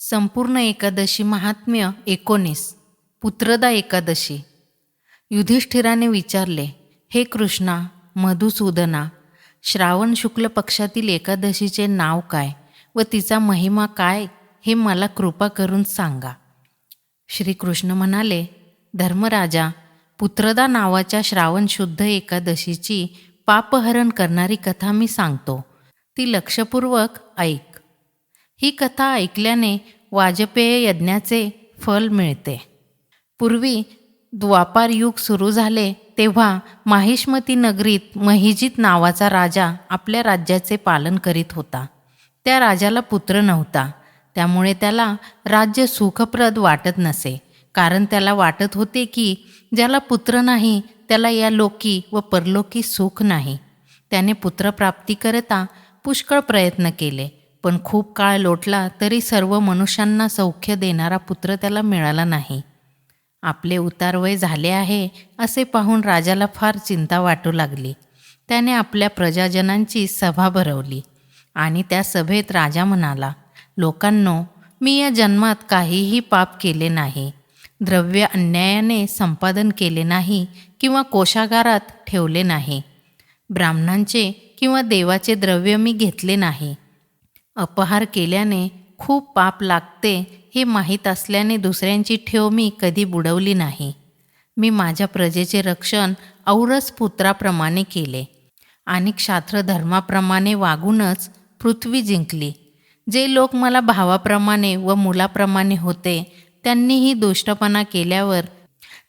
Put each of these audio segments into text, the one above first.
संपूर्ण एकादशी महात्म्य एकोणीस पुत्रदा एकादशी. युधिष्ठिराने विचारले हे कृष्णा मधुसूदना श्रावण शुक्ल पक्षातील एकादशीचे नाव काय व तिचा महिमा काय हे मला कृपा करून सांगा. श्रीकृष्ण म्हणाले धर्मराजा पुत्रदा नावाच्या श्रावण शुद्ध एकादशीची पापहरण करणारी कथा मी सांगतो. ती लक्षपूर्वक ऐक. ही कथा ऐकल्याने वाजपेय यज्ञाचे फल मिळते. पूर्वी द्वापार युग सुरू झाले तेव्हा माहिष्मती नगरीत महिजित नावाचा राजा आपल्या राज्याचे पालन करीत होता. त्या राजाला पुत्र नव्हता. त्यामुळे त्याला राज्य सुखप्रद वाटत नसे. कारण त्याला वाटत होते की ज्याला पुत्र नाही त्याला या लोकी व परलोकी सुख नाही. त्याने पुत्रप्राप्तीकरिता पुष्कळ प्रयत्न केले. पण खूप काळ लोटला तरी सर्व मनुष्यांना सौख्य देणारा पुत्र त्याला मिळाला नाही. आपले उतारवय झाले आहे असे पाहून राजाला फार चिंता वाटू लागली. त्याने आपल्या प्रजाजनांची सभा भरवली आणि त्या सभेत राजा म्हणाला लोकांनो मी या जन्मात काहीही पाप केले नाही. द्रव्य अन्यायाने संपादन केले नाही किंवा कोशागारात ठेवले नाही. ब्राह्मणांचे किंवा देवाचे द्रव्य मी घेतले नाही. अपहार केल्याने खूप पाप लागते हे माहीत असल्याने दुसऱ्यांची ठेव मी कधी बुडवली नाही. मी माझ्या प्रजेचे रक्षण औरस पुत्राप्रमाणे केले. आणि क्षात्र धर्माप्रमाणे वागूनच पृथ्वी जिंकली. जे लोक मला भावाप्रमाणे व मुलाप्रमाणे होते त्यांनीही दुष्टपणा केल्यावर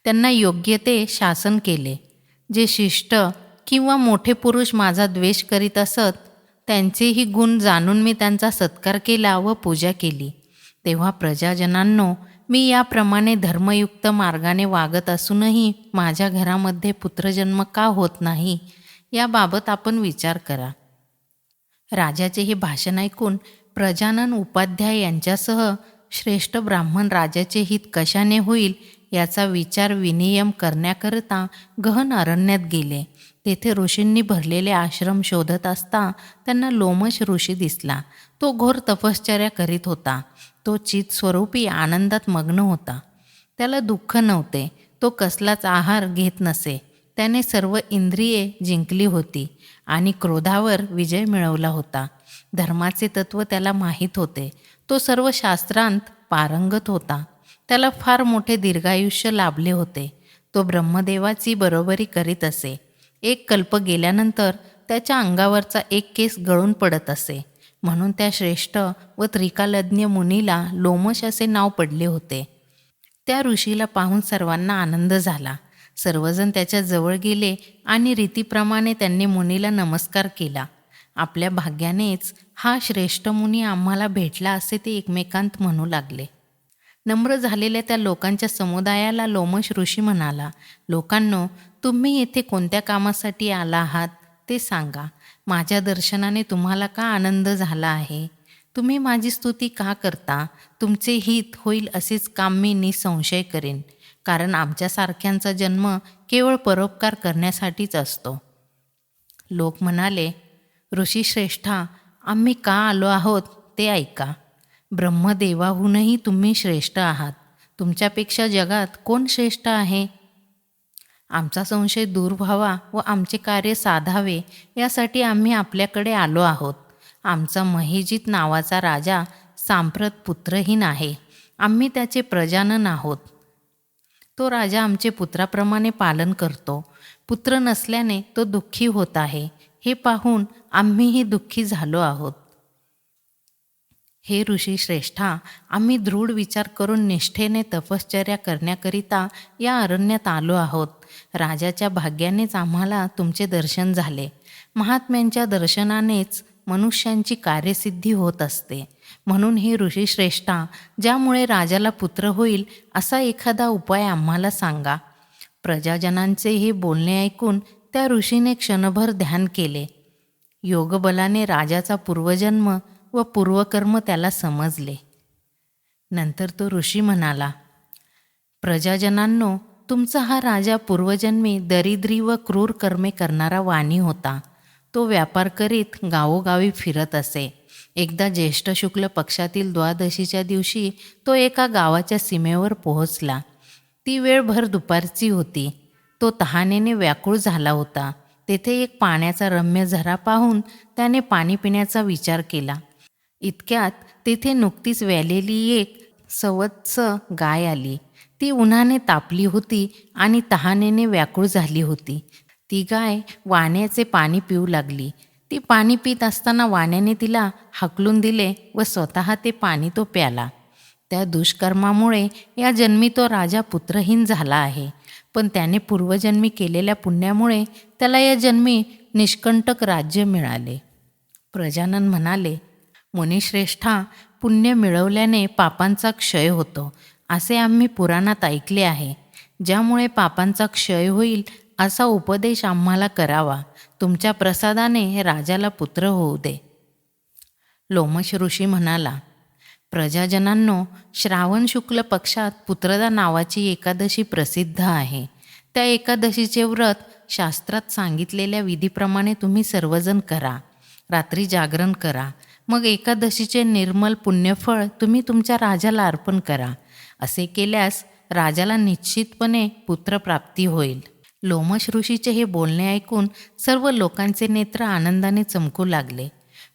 त्यांना योग्य ते शासन केले. जे शिष्ट किंवा मोठे पुरुष माझा द्वेष करीत असत त्यांचेही गुण जाणून मी त्यांचा सत्कार केला व पूजा केली. तेव्हा प्रजाजनांनो मी याप्रमाणे धर्मयुक्त मार्गाने वागत असूनही माझ्या घरामध्ये पुत्रजन्म का होत नाही याबाबत आपण विचार करा. राजाचे हे भाषण ऐकून प्रजानन उपाध्याय यांच्यासह श्रेष्ठ ब्राह्मण राजाचे हित कशाने होईल याचा विचार विनियम करण्याकरता गहन अरण्यात गेले. तेथे ऋषींनी भरलेले आश्रम शोधत असता त्यांना लोमश ऋषी दिसला. तो घोर तपश्चर्या करीत होता. तो चित स्वरूपी आनंदात मग्न होता. त्याला दुःख नव्हते. तो कसलाच आहार घेत नसे. त्याने सर्व इंद्रिये जिंकली होती आणि क्रोधावर विजय मिळवला होता. धर्माचे तत्व त्याला माहीत होते. तो सर्व शास्त्रांत पारंगत होता. त्याला फार मोठे दीर्घायुष्य लाभले होते. तो ब्रह्मदेवाची बरोबरी करीत असे. एक कल्प गेल्यानंतर त्याच्या अंगावरचा एक केस गळून पडत असे. म्हणून त्या श्रेष्ठ व त्रिकालज्ञ मुनीला लोमश असे नाव पडले होते. त्या ऋषीला पाहून सर्वांना आनंद झाला. सर्वजण त्याच्याजवळ गेले आणि रीतीप्रमाणे त्यांनी मुनीला नमस्कार केला. आपल्या भाग्यानेच हा श्रेष्ठ मुनी आम्हाला भेटला असे ते एकमेकांत म्हणू लागले. नम्र झालेल्या त्या लोकांच्या समुदायाला लोमश ऋषी म्हणाला लोकांनो तुम्ही येथे कोणत्या कामासाठी आला आहात ते सांगा. माझ्या दर्शनाने तुम्हाला का आनंद झाला आहे? तुम्ही माझी स्तुती का करता? तुमचे हित होईल असेच काम मी निसंशय करेन. कारण आमच्यासारख्यांचा जन्म केवळ परोपकार करण्यासाठीच असतो. लोक म्हणाले ऋषीश्रेष्ठा आम्ही का आलो आहोत ते ऐका. ब्रह्मदेवाहूनही तुम्ही श्रेष्ठ आहात. तुमच्यापेक्षा जगात कोण श्रेष्ठ आहे? आमचा संशय दूर व्हावा व आमचे कार्य साधावे यासाठी आम्ही आपल्याकडे आलो आहोत. आमचा महिजित नावाचा राजा सांप्रत पुत्रहीन आहे. आम्ही त्याचे प्रजानन आहोत. तो राजा आमचे पुत्राप्रमाणे पालन करतो. पुत्र नसल्याने तो दुःखी होत आहे. हे पाहून आम्हीही दुःखी झालो आहोत. हे ऋषी श्रेष्ठा आम्ही दृढ विचार करून निष्ठेने तपश्चर्या करण्याकरिता या अरण्यात आलो आहोत. राजाच्या भाग्यानेच आम्हाला तुमचे दर्शन झाले. महात्म्यांच्या दर्शनानेच मनुष्यांची कार्यसिद्धी होत असते. म्हणून हे ऋषीश्रेष्ठा ज्यामुळे राजाला पुत्र होईल असा एखादा उपाय आम्हाला सांगा. प्रजाजनांचे हे बोलणे ऐकून त्या ऋषीने क्षणभर ध्यान केले. योगबलाने राजाचा पूर्वजन्म व पूर्वकर्म त्याला समजले. नंतर तो ऋषी म्हणाला प्रजाजनांनो तुमचा हा राजा पूर्वजन्मी दरिद्री व क्रूर कर्मे करणारा वाणी होता. तो व्यापार करीत गावोगावी फिरत असे. एकदा ज्येष्ठ शुक्ल पक्षातील द्वादशीच्या दिवशी तो एका गावाच्या सीमेवर पोहोचला. ती वेळ भर दुपारची होती. तो तहानेने व्याकुळ झाला होता. तेथे एक पाण्याचा रम्य झरा पाहून त्याने पाणी पिण्याचा विचार केला. इतक्यात तेथे नुकतीच व्यालेली एक सवत्स गाय आली. ती उन्हाने तापली होती आणि तहानेने व्याकुळ झाली होती. ती गाय वाण्याचे पाणी पिऊ लागली. ती पाणी पित असताना वाण्याने तिला हाकलून दिले व स्वतः ते पाणी तो प्याला. त्या दुष्कर्मामुळे या जन्मी तो राजा पुत्रहीन झाला आहे. पण त्याने पूर्वजन्मी केलेल्या पुण्यामुळे त्याला या जन्मी निष्कंटक राज्य मिळाले. प्रजानन म्हणाले मुनिश्रेष्ठा पुण्य मिळवल्याने पापांचा क्षय होतो असे आम्ही पुराणात ऐकले आहे. ज्यामुळे पापांचा क्षय होईल असा उपदेश आम्हाला करावा. तुमच्या प्रसादाने राजाला पुत्र होऊ दे. लोमश ऋषी म्हणाला प्रजाजनांनो श्रावण शुक्ल पक्षात पुत्रदा नावाची एकादशी प्रसिद्ध आहे. त्या एकादशीचे व्रत शास्त्रात सांगितलेल्या विधीप्रमाणे तुम्ही सर्वजण करा. रात्री जागरण करा. मग एकादशीचे निर्मल पुण्यफळ तुम्ही तुमच्या राजाला अर्पण करा. असे केल्यास राजाला निश्चितपणे पुत्रप्राप्ती होईल. लोमश ऋषीचे हे बोलणे ऐकून सर्व लोकांचे नेत्र आनंदाने चमकू लागले.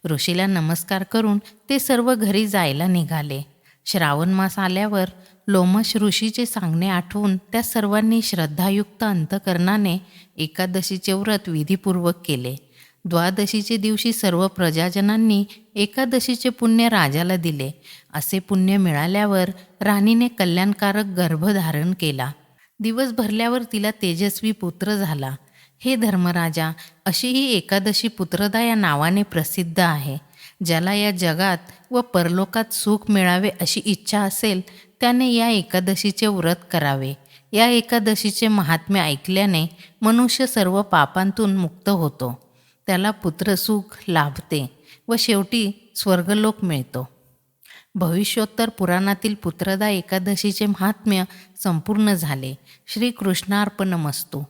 ऋषीला नमस्कार करून ते सर्व घरी जायला निघाले. श्रावण मास आल्यावर लोमश ऋषीचे सांगणे आठवून त्या सर्वांनी श्रद्धायुक्त अंतकरणाने एकादशीचे व्रत विधीपूर्वक केले. द्वादशीचे दिवशी सर्व प्रजाजनांनी एकादशीचे पुण्य राजाला दिले. असे पुण्य मिळाल्यावर राणीने कल्याणकारक गर्भ धारण केला. दिवस भरल्यावर तिला तेजस्वी पुत्र झाला. हे धर्मराजा अशी ही एकादशी पुत्रदा या नावाने प्रसिद्ध आहे. ज्याला या जगात व परलोकात सुख मिळावे अशी इच्छा असेल त्याने या एकादशीचे व्रत करावे. या एकादशीचे महात्म्य ऐकल्याने मनुष्य सर्व पापांतून मुक्त होतो. त्याला पुत्रसुख लाभते व शेवटी स्वर्गलोक मिळतो. भविष्योत्तर पुराणातील पुत्रदा एकादशीचे महात्म्य संपूर्ण झाले. श्रीकृष्णार्पणमस्तू.